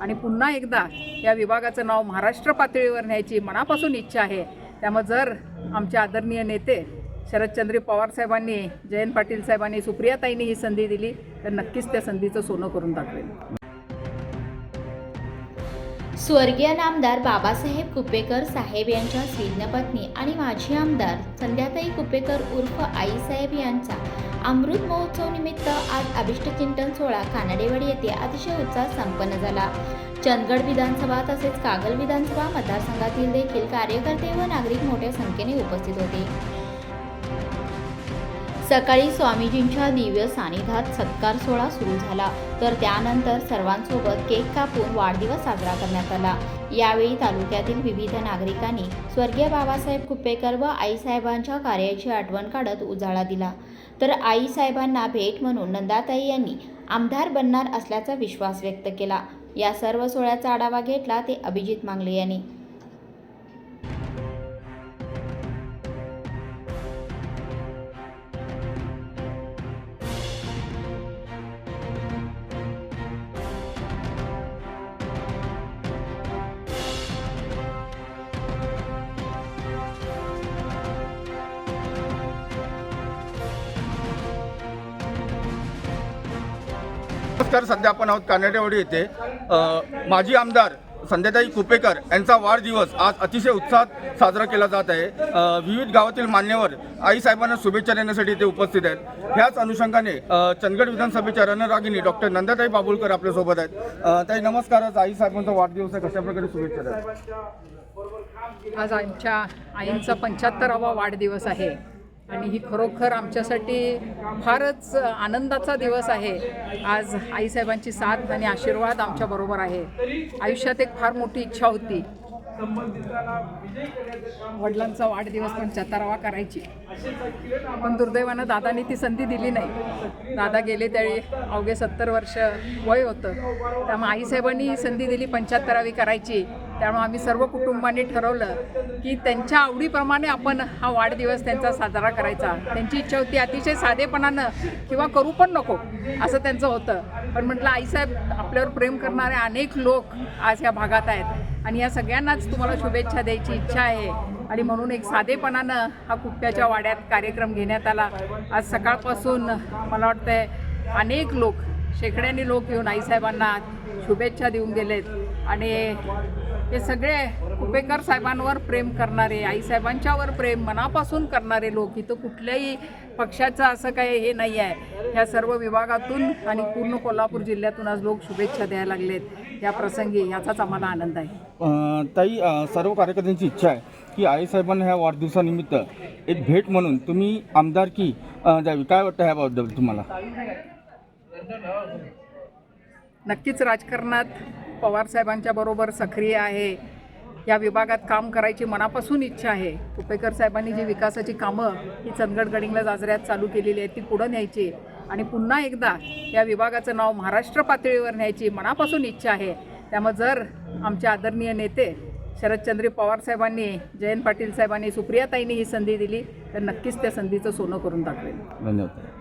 आणि पुन्हा एकदा या विभागाचं नाव महाराष्ट्र पातळीवर न्यायची मनापासून इच्छा आहे. त्यामुळे जर आमचे आदरणीय नेते शरदचंद्र पवार साहेबांनी जयंत पाटील साहेबांनी सुप्रियाताईंनी ही संधी दिली तर नक्कीच त्या संधीचं सोनं करून दाखवेल. स्वर्गीय नामदार बाबासाहेब कुपेकर साहेब यांच्या स्वीज्ञपत्नी आणि माजी आमदार संध्याताई कुपेकर उर्फ आईसाहेब यांचा अमृत महोत्सव निमित्त आज अभिष्टचिंतन सोहळा कानडेवाडी येथे अतिशय उत्साहात संपन्न झाला. चंदगड विधानसभा तसेच कागल विधानसभा मतदारसंघातील देखील कार्यकर्ते व नागरिक मोठ्या संख्येने उपस्थित होते. सकाळी स्वामीजींच्या दिव्य सानिध्यात सत्कार सोहळा सुरू झाला. तर त्यानंतर सर्वांसोबत केक कापून वाढदिवस साजरा करण्यात आला. यावेळी तालुक्यातील विविध नागरिकांनी स्वर्गीय बाबासाहेब कुपेकर व आईसाहेबांच्या कार्याची आठवण काढत उजाळा दिला. तर आईसाहेबांना भेट म्हणून नंदाताई यांनी आमदार बनणार असल्याचा विश्वास व्यक्त केला. या सर्व सोहळ्याचा आढावा घेतला ते अभिजित मांगले यांनी. नमस्कार सध्या आपण आहोत कानडेवाडी येथे. माजी आमदार संध्याताई कुपेकर यांचा वाढदिवस आज अतिशय उत्साहात साजरा केला जात आहे. विविध गावातील मान्यवर आईसाहेबांना शुभेच्छा देण्यासाठी इथे उपस्थित आहेत. ह्याच अनुषंगाने चंदगड विधानसभेच्या रणरागिनी डॉक्टर नंदाताई बाबुलकर आपल्यासोबत आहेत. ताई नमस्कार आज आईसाहेबांचा वाढदिवस आहे कशाप्रकारे शुभेच्छा द्या आज आमच्या आईंचा पंच्याहत्तरावा वाढदिवस आहे. आणि ही खरोखर आमच्यासाठी फारच आनंदाचा दिवस आहे. आज आईसाहेबांची साथ आणि आशीर्वाद आमच्याबरोबर आहे. आयुष्यात एक फार मोठी इच्छा होती. वडिलांचा वाढदिवस पंच्याहत्तरावा करायची. पण दुर्दैवानं दादानी ती संधी दिली नाही. दादा गेले त्यावेळी अवघे सत्तर वर्ष वय होतं. त्यामुळे आईसाहेबांनी ही संधी दिली पंच्याहत्तरावी करायची. त्यामुळे आम्ही सर्व कुटुंबांनी ठरवलं की त्यांच्या आवडीप्रमाणे आपण हा वाढदिवस त्यांचा साजरा करायचा. त्यांची इच्छा होती अतिशय साधेपणानं किंवा करू पण नको असं त्यांचं होतं. पण म्हटलं आईसाहेब आपल्यावर प्रेम करणारे अनेक लोक आज या भागात आहेत आणि या सगळ्यांनाच तुम्हाला शुभेच्छा द्यायची इच्छा आहे. आणि म्हणून एक साधेपणानं हा कुप्प्याच्या वाड्यात कार्यक्रम घेण्यात आला. आज सकाळपासून मला वाटतंय अनेक लोक शेकड्यांनी लोक येऊन आईसाहेबांना शुभेच्छा देऊन गेलेत. आणि हे सगळे कुपेकर साहेबांवर प्रेम करणारे आईसाहेबांच्यावर प्रेम मनापासून करणारे लोक इथं कुठल्याही पक्षाचं असं काही हे नाही आहे. ह्या सर्व विभागातून आणि पूर्ण कोल्हापूर जिल्ह्यातून आज लोक शुभेच्छा द्यायला लागलेत. या प्रसंगी याचाच आम्हाला आनंद आहे. ताई सर्व कार्यकर्त्यांची इच्छा आहे की आईसाहेबांना ह्या वाढदिवसानिमित्त एक भेट म्हणून तुम्ही आमदारकी द्यावी काय वाटतं ह्याबद्दल तुम्हाला? नक्कीच राजकारणात पवारसाहेबांच्या बरोबर सक्रिय आहे. या विभागात काम करायची मनापासून इच्छा आहे. कुपेकर साहेबांनी जी विकासाची कामं ही चंदगड गडिंगला जाजऱ्यात चालू केलेली आहेत ती पुढं न्यायची आणि पुन्हा एकदा या विभागाचं नाव महाराष्ट्र पातळीवर न्यायची मनापासून इच्छा आहे. त्यामुळे जर आमचे आदरणीय नेते शरदचंद्र पवार साहेबांनी जयंत पाटील साहेबांनी सुप्रियाताईंनी ही संधी दिली तर नक्कीच त्या संधीचं सोनं करून दाखवेल. धन्यवाद.